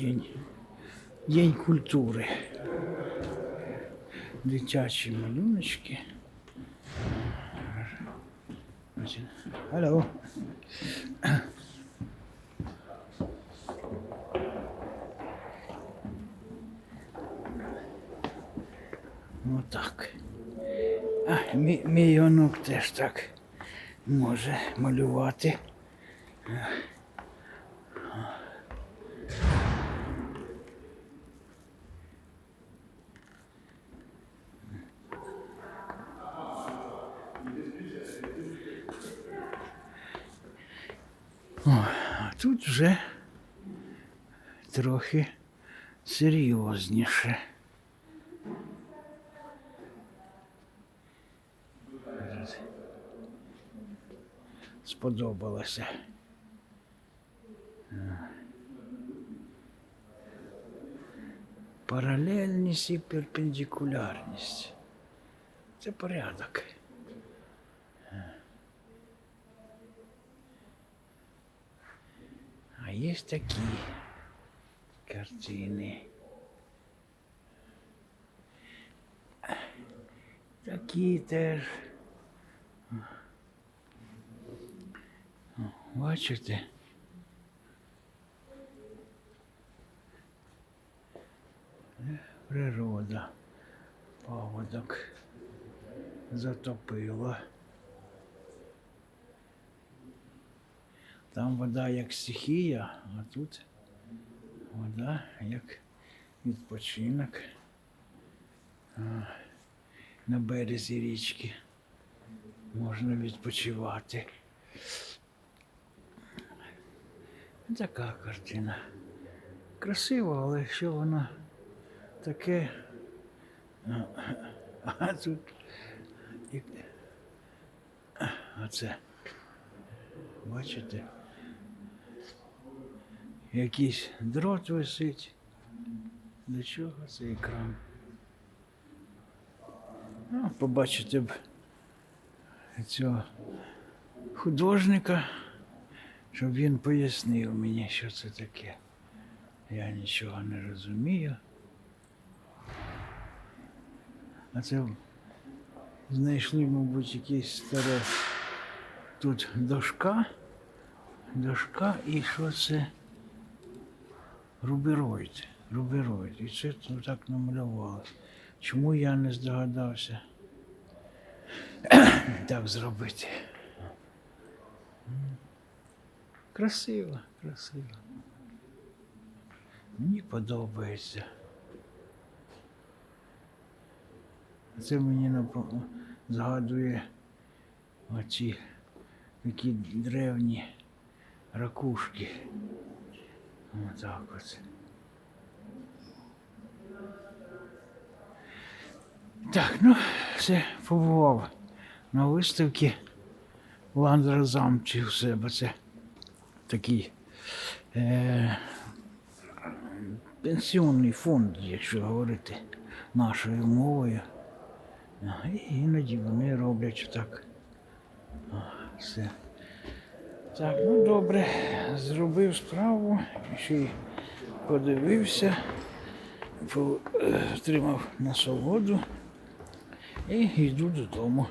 День, День культури. Дитячі малюночки. Алло. Отак. А, мій, мій онук теж так може малювати. О, а тут вже трохи серйозніше. Сподобалося. Паралельність і перпендикулярність. Це порядок. Є такі картини. Такі теж. Бачите? Природа. Паводок затопила. Там вода як стихія, а тут вода як відпочинок на березі річки. Можна відпочивати. Така картина. Красиво, але що вона таке. А, а тут. і- Оце. Бачите? Якийсь дрот висить. До чого цей екран? Ну, побачите б цього художника, щоб він пояснив мені, що це таке. Я нічого не розумію. А це знайшли, мабуть, якесь старе тут дошка. Дошка і що це? Рубероїд. Рубероїд. І це тут так намалювали. Чому я не здогадався так зробити? Красиво, красиво. Мені подобається. Це мені згадує оці такі древні ракушки. От. Так, ну, все, побував на виставці в Андразамці у себе. Це такий е, пенсіонний фонд, якщо говорити нашою мовою. І іноді вони роблять так. Все. Так, ну добре, зробив справу, ще й подивився, по- отримав насолоду і йду додому.